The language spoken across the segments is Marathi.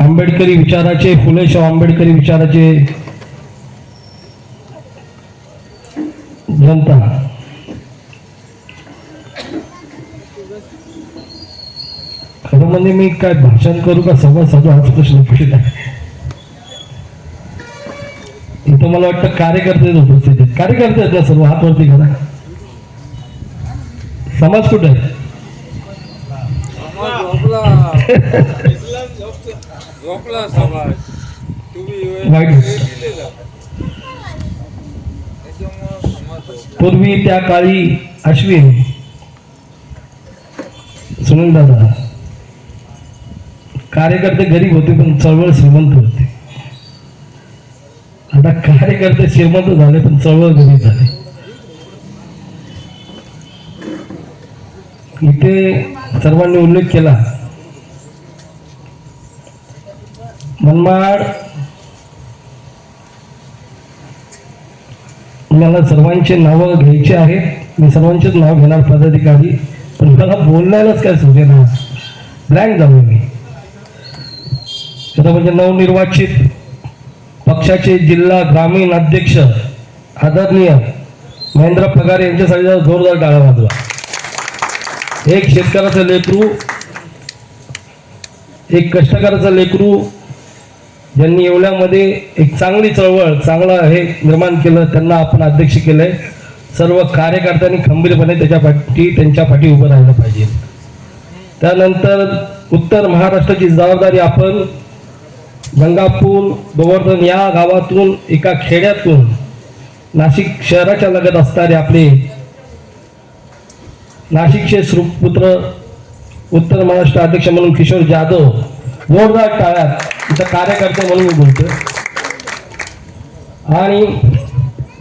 आंबेडकरी विचाराचे फुले आंबेडकरी विचाराचे जनता. खरं म्हणजे मी काय भाषण करू का संवाद साधू हाच प्रश्न पडला. इथं मला वाटतं कार्यकर्ते उपस्थित आहेत. कार्यकर्ते आहेत ना सर्व हात वरती करा. समाज कुठे आहे? झोपला समाज. पूर्वी त्या काळी अश्विन सुनील दादा. कार्यकर्ते गरीब होते पण चळवळ श्रीमंत होते. आता कार्यकर्ते श्रीमंत झाले पण चळवळ गरीब झाले. इथे सर्वांनी उल्लेख केला. मनमाड. मला सर्वांचे नावं घ्यायचे आहेत. मी सर्वांचेच नाव घेणार पदाधिकारी. पण मला बोलण्यालाच काय सुचेना. ब्लँक जाऊ मी. खरं म्हणजे नवनिर्वाचित पक्षाचे जिल्हा ग्रामीण अध्यक्ष आदरणीय महेंद्र पगार यांच्यासाठी जोरदार टाळा वाजवा. एक शेतकऱ्याचं लेकरू एक कष्टकऱ्याचं लेकरू ज्यांनी येवल्यामध्ये एक चांगली चळवळ चांगलं हे निर्माण केलं त्यांना आपण अध्यक्ष केलंय. सर्व कार्यकर्त्यांनी खंबीरपणे त्याच्या पाठी त्यांच्या पाठी उभं राहिलं पाहिजे. त्यानंतर उत्तर महाराष्ट्राची जबाबदारी आपण गंगापूर गोवर्धन या गावातून एका खेड्यातून नाशिक शहराच्या लगत असणारे आपले नाशिकचे सुपुत्र उत्तर महाराष्ट्र अध्यक्ष म्हणून किशोर जाधव जोरदार टाळ्यात इथं कार्यकर्ते म्हणून मी बोलतो आणि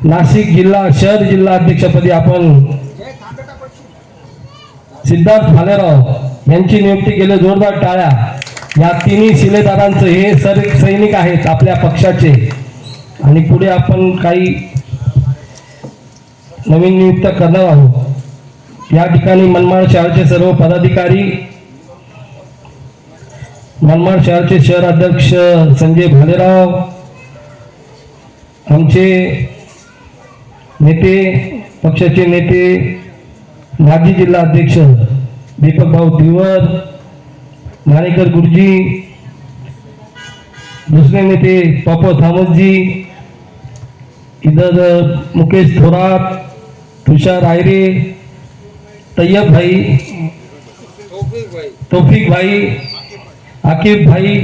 नाशिक जिल्हा शहर जिल्हा अध्यक्षपदी आपण सिद्धार्थ भालेराव यांची नियुक्ती केली जोरदार टाळ्या. या तिन्ही शिलेदारांचं हे सर सैनिक आहेत आपल्या पक्षाचे. आणि पुढे आपण काही नवीन नियुक्त करणार आहोत. या ठिकाणी मनमाड शहराचे सर्व पदाधिकारी मनमाड शहराचे शहर अध्यक्ष संजय भालेराव आमचे नेते पक्षाचे नेते माजी जिल्हा अध्यक्ष दीपक भाऊ नाणेकर गुरुजी दुसरे नेते पापा थामसजी इधर मुकेश थोरात तुषार आयरे तैयब भाई तौफिक भाई आकिब भाई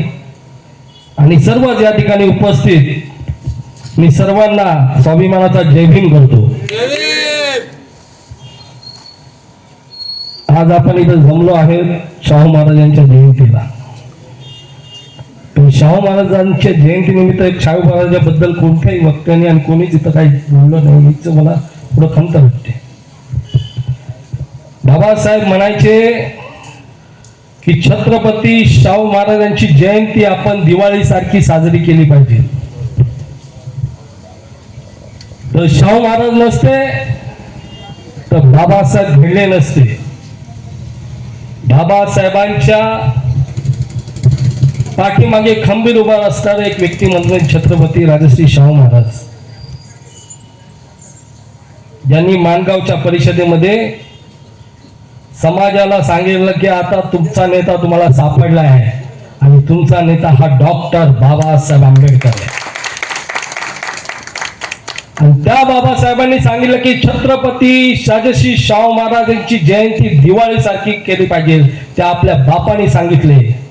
आणि सर्व या ठिकाणी उपस्थित मी सर्वांना स्वाभिमानाचा जय भीम करतो. आज आपण इथं जमलो आहे शाहू महाराजांच्या जयंतीला. शाहू महाराजांच्या जयंतीनिमित्त निमित्त शाहू महाराजांबद्दल कोणत्याही वक्त्याने आणि कोणीच इथं काही बोललं नाही मला पुढं खंत वाटते. बाबासाहेब म्हणायचे की छत्रपती शाहू महाराजांची जयंती आपण दिवाळी सारखी साजरी केली पाहिजे. तर शाहू महाराज नसते तर बाबासाहेब भिडले नसते. बाबासाहेबांच्या पाठीमागे खंबीर उभा असणारा एक व्यक्ती म्हणजे छत्रपती राजश्री शाहू महाराज. यांनी माणगावच्या परिषदेमध्ये समाजाला सांगितलं की आता तुमचा नेता तुम्हाला सापडला आहे. आणि तुमचा नेता हा डॉक्टर बाबासाहेब आंबेडकर आहे. आणि त्या बाबासाहेबांनी सांगितलं की छत्रपती शाजशी शाहू महाराजांची जयंती दिवाळी सारखी केली पाहिजे. ते आपल्या बापाने सांगितले.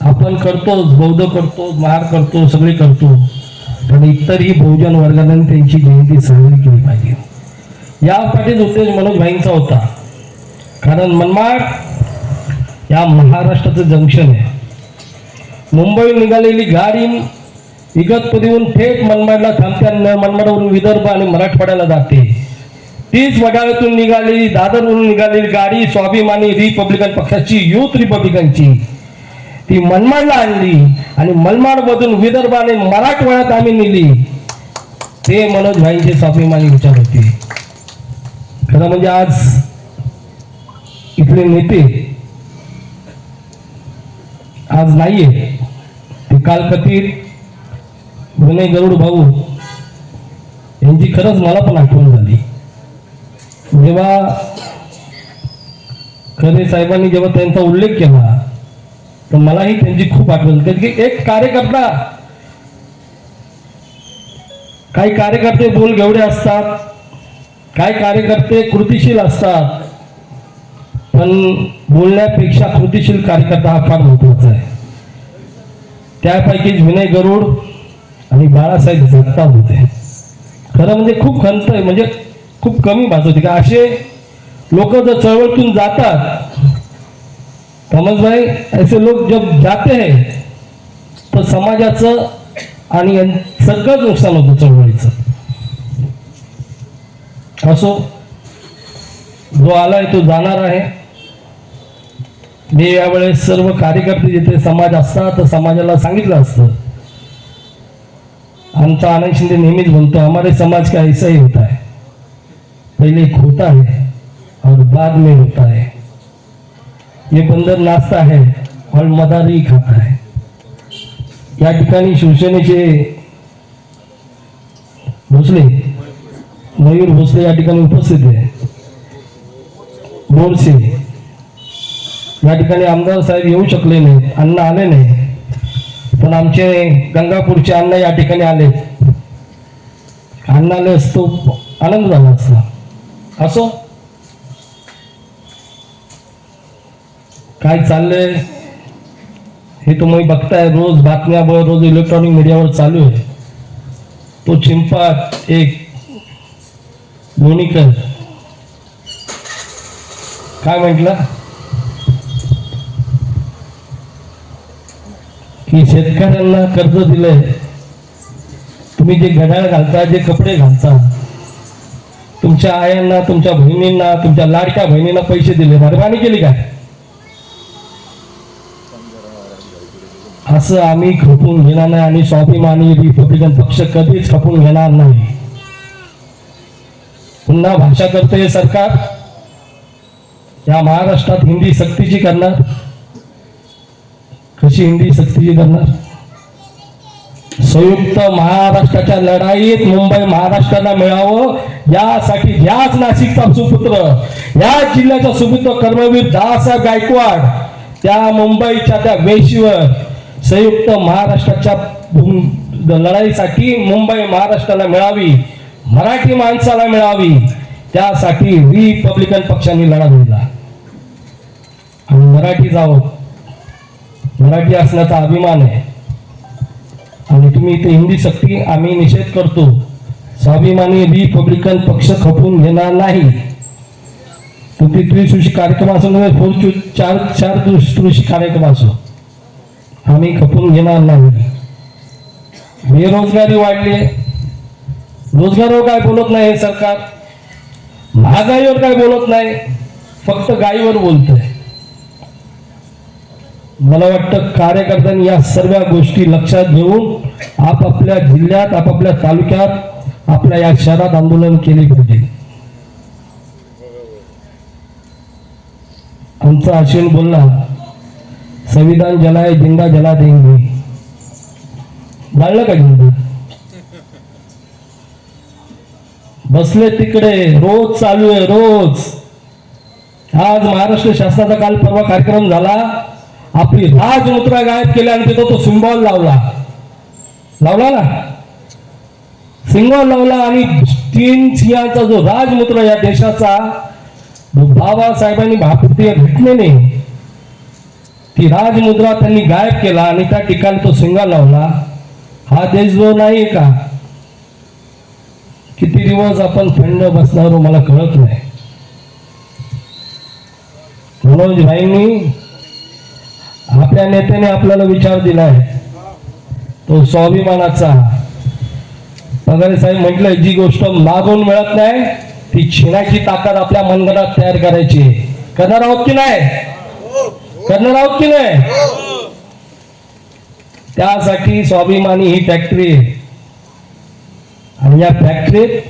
आपण करतो बौद्ध करतो महार करतो सगळे करतो. पण इतरही बहुजन वर्गाने त्यांची जयंती साजरी केली पाहिजे. या पाठीच उद्देश मनोज भाईंचा होता. कारण मनमाड या महाराष्ट्राचं जंक्शन आहे. मुंबईहून निघालेली गाडी इगतपुरीहून थेट मनमाडला थांबते मनमाडवरून विदर्भ आणि मराठवाड्याला जाते. तीच वडाळ्यातून निघालेली दादरवरून निघालेली गाडी स्वाभिमानी रिपब्लिकन पक्षाची युथ रिपब्लिकनची. ती मनमाडला आणली आणि मनमाडमधून विदर्भ आणि मराठवाड्यात आम्ही नेली. ते मनोज भाईंचे स्वाभिमानी विचार होते. खरं म्हणजे आज इथले नेते आज नाहीये ते कालकथित भुने गरुड भाऊ यांची खरंच मला पण आठवण झाली जेव्हा खरे साहेबांनी जेव्हा त्यांचा उल्लेख केला तर मलाही त्यांची खूप आठवण झाली. की एक कार्यकर्ता काही कार्यकर्ते बोल घेवडे असतात काय कार्यकर्ते कृतिशील असतात पण बोलण्यापेक्षा कृतिशील कार्यकर्ता हा फार महत्त्वाचा आहे. त्यापैकीच विनय गरुड आणि बाळासाहेब जगताप होते. खरं म्हणजे खूप खंत आहे म्हणजे खूप कमी भासवते का असे लोक जर चळवळीतून जातात समज भाई ऐसे लोक जब जाते हैं तर समाजाचं आणि सगळंच नुकसान होतं चळवळीचं. असो जो आलाय तो जाणार आहे. मी यावेळेस सर्व कार्यकर्ते जिथे समाज असतात तर समाजाला सांगितलं असतं. आमचा आनंद शिंदे नेहमीच म्हणतो हमारे समाज का ऐसा ही होता है? पहले एक होता है और बाद में होता है. ये बंदर नाचता है और मदारी खाता है. या ठिकाणी शिवसेनेचे भोसले मयूर भोसले या ठिकाणी उपस्थित आहे. बोरसे. या ठिकाणी आमदार साहेब येऊ शकले नाही अण्णा आले नाही पण आमचे गंगापूरचे अण्णा या ठिकाणी आले अण्णा आले असतो आनंद झाला असता. असो. काय चाललंय हे तुम्ही बघताय रोज बातम्यावर रोज इलेक्ट्रॉनिक मीडियावर चालू आहे. तो चिंपा एक मोनिकल काय म्हटलं? की शेतकऱ्यांना कर्ज दिलंय. तुम्ही जे घड्याळ घालता जे कपडे घालता तुमच्या आयांना तुमच्या बहिणींना तुमच्या लाडक्या बहिणींना पैसे दिले. मेहरबानी केली काय? असं आम्ही खपून घेणार नाही आणि स्वाभिमानी रिपब्लिकन पक्ष कधीच खपून घेणार नाही. पुन्हा भाषा करते सरकार. या महाराष्ट्रात हिंदी सक्तीची करणार. कशी हिंदी सक्तीची करणार? संयुक्त महाराष्ट्राच्या लढाईत मुंबई महाराष्ट्राला मिळावं यासाठी याच नाशिकचा सुपुत्र या जिल्ह्याचा सुपुत्र कर्मवीर दासाहेब गायकवाड त्या मुंबईच्या त्या वेशीवर संयुक्त महाराष्ट्राच्या लढाईसाठी मुंबई महाराष्ट्राला मिळावी. मराठी माणसाला मिळावी त्यासाठी रिपब्लिकन पक्षाने लढा दिला आणि मराठी जावं. मराठी असण्याचा अभिमान आहे. आणि तुम्ही इथे हिंदी सक्ती आम्ही निषेध करतो. स्वाभिमानी रिपब्लिकन पक्ष खपून घेणार नाही. तुम्ही त्रिसृषी कार्यक्रम असो नव्हे फोर चार चार त्रिसृषी कार्यक्रम असो आम्ही खपून घेणार नाही. बेरोजगारी वाढली रोजगारावर काय बोलत नाही हे सरकार. महागाईवर काय बोलत नाही. फक्त गायीवर बोलतोय. मला वाटतं कार्यकर्त्यांनी या सर्व गोष्टी लक्षात घेऊन आपापल्या जिल्ह्यात आपापल्या तालुक्यात आपल्या या शहरात आंदोलन केले पाहिजे. आमचा अश्विन बोलला संविधान जलाय जिंदा जला देंगे जाळलं का जिंदा? बसले तिकडे रोज चालू आहे रोज. आज महाराष्ट्र शासनाचा काल परवा कार्यक्रम झाला. आपली राजमुद्रा गायब केली आणि तिथं तो सिंबॉल लावला. लावला ना? सिंगॉल लावला आणि तीन सिंहाचा जो राजमुद्रा या देशाचा बाबासाहेबांनी भापती घटनेने ती राजमुद्रा त्यांनी गायब केला आणि त्या ठिकाणी तो सिंगा लावला. हा देश जो नाही का? किती दिवस आपण थंड बसणार मला कळत नाही. मनोज भाईंनी आपल्या नेत्याने आपल्याला विचार दिलाय तो स्वाभिमानाचा. पगारे साहेब म्हटलं जी गोष्ट मागून मिळत नाही ती छिनाची ताकद आपल्या मनगटात तयार करायची करणार आहोत की नाही? करणार आहोत की नाही? त्यासाठी स्वाभिमानी ही फॅक्टरी आहे. आणि या फॅक्टरीत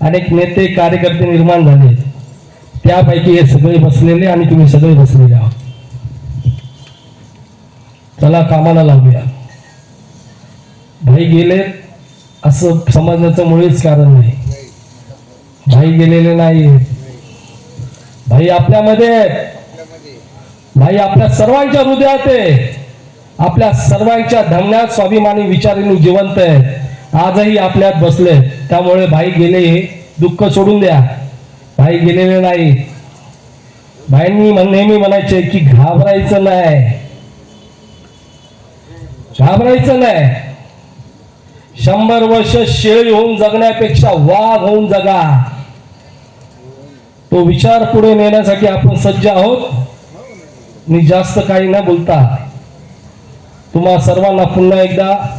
अनेक नेते कार्यकर्ते निर्माण झाले. त्यापैकी हे सगळे बसलेले आणि तुम्ही सगळे बसलेले आहात. चला कामाला लावूया भाई गेले असं समजण्याचं मुळीच कारण नाही. भाई गेलेले नाही भाई आपल्यामध्ये आहेत. भाई आपल्या सर्वांच्या हृदयात आहे. आपल्या सर्वांच्या धमन्यात स्वाभिमानी विचारांनी जिवंत आहे आजही आपल्यात बसले त्यामुळे भाई गेले हे दुःख सोडून द्या. भाई गेलेले नाही. भाईंनी नेहमी म्हणायचे की घाबरायचं नाही. घाबरायचं नाही. शंभर वर्ष शेळी होऊन जगण्यापेक्षा वाघ होऊन जगा. तो विचार पुढे नेण्यासाठी आपण सज्ज आहोत. मी जास्त काही न बोलता तुम्हा सर्वांना पुन्हा एकदा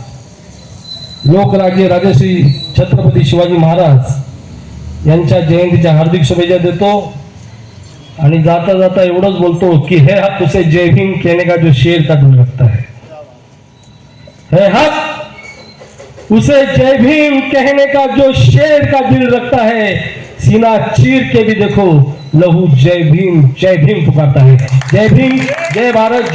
लोकराज्य राजश्री छत्रपती शिवाजी महाराज यांच्या जयंतीच्या हार्दिक शुभेच्छा देतो. आणि जाता जाता एवढंच बोलतो की हे हात तुझे जय भीम कहने का जो शेर का दिल रखता है? हे हाथ उसे जय भीम कहने का जो शेर का दिल रखता है सीना चीर के भी देखो लहू जय भीम जय भीम पुकारता है। जय भीम जय भारत